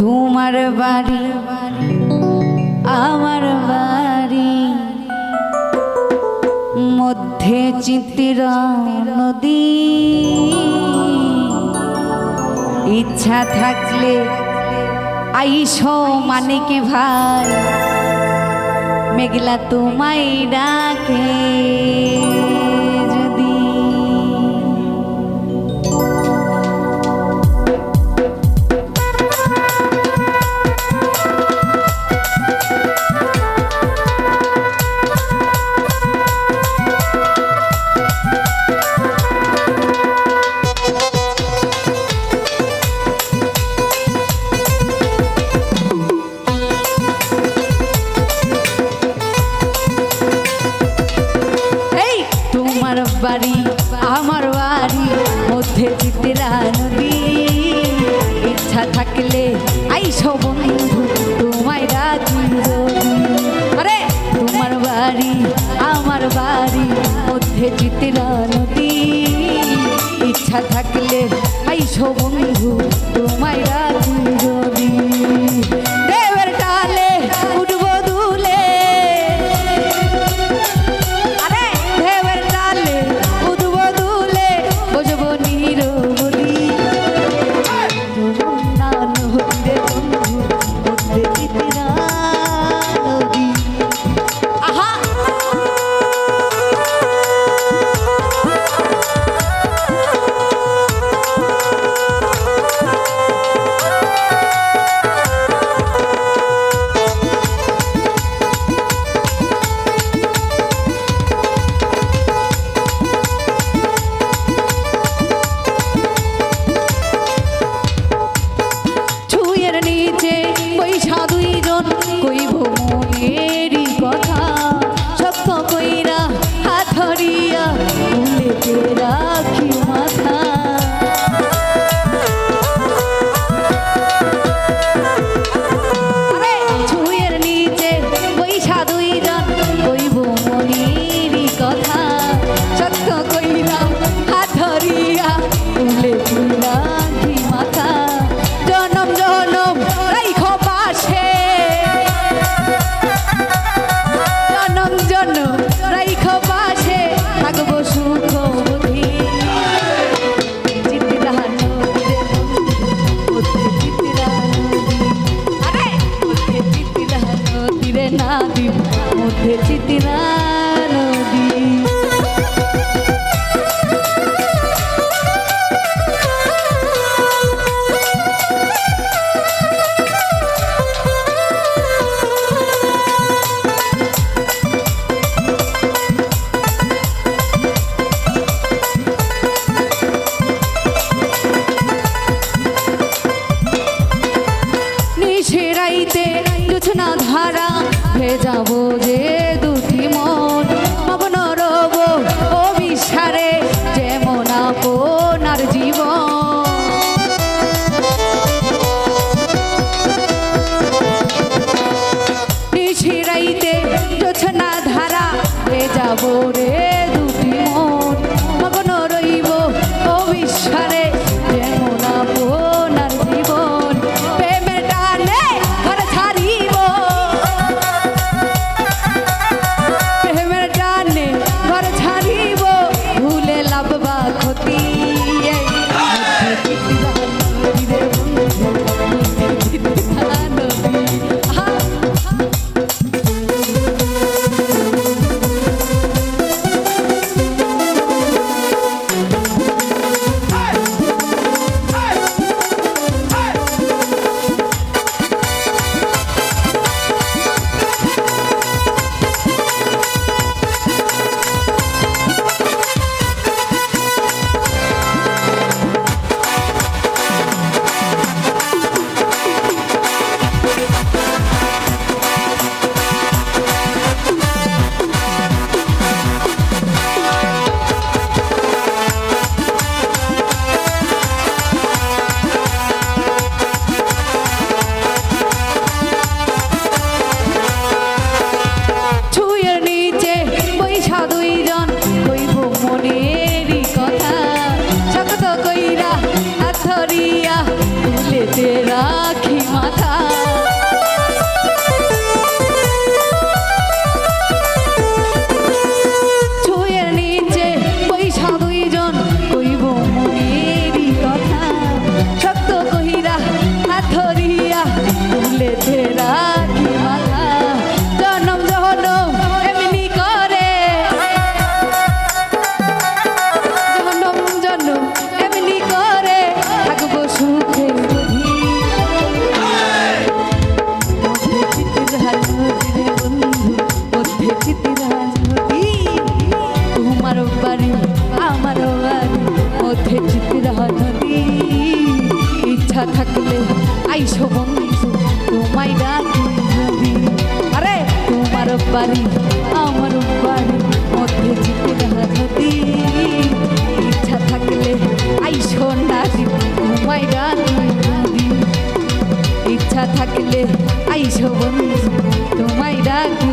তোমার বাড়ি আমার বাড়ি। মধ্যে চিত্রা নদী। ইচ্ছা থাকলে আইস মানিকে ভাই। মেঘলা তোমায় ডাকে। বাড়ি, আমার বাড়ি, মধ্যে চিত্রা নদী। ইচ্ছা থাকলে আইসো বন্ধু, তোমায় রাজি আরে, তোমার বাড়ি, আমার বাড়ি, মধ্যে চিত্রা নদী। ইচ্ছা থাকলে আইসো বন্ধু, তোমায় যাব যে আইসো বন্ধু, তোমায় ডাকি আরে, তোমার বাড়ি, আমার বাড়ি, মধ্যে জিতে যদি। ইচ্ছা থাকলে আইসো নারী তোমায় ডাকি ইচ্ছা থাকলে আইসো বন্ধু, তোমায় ডাকি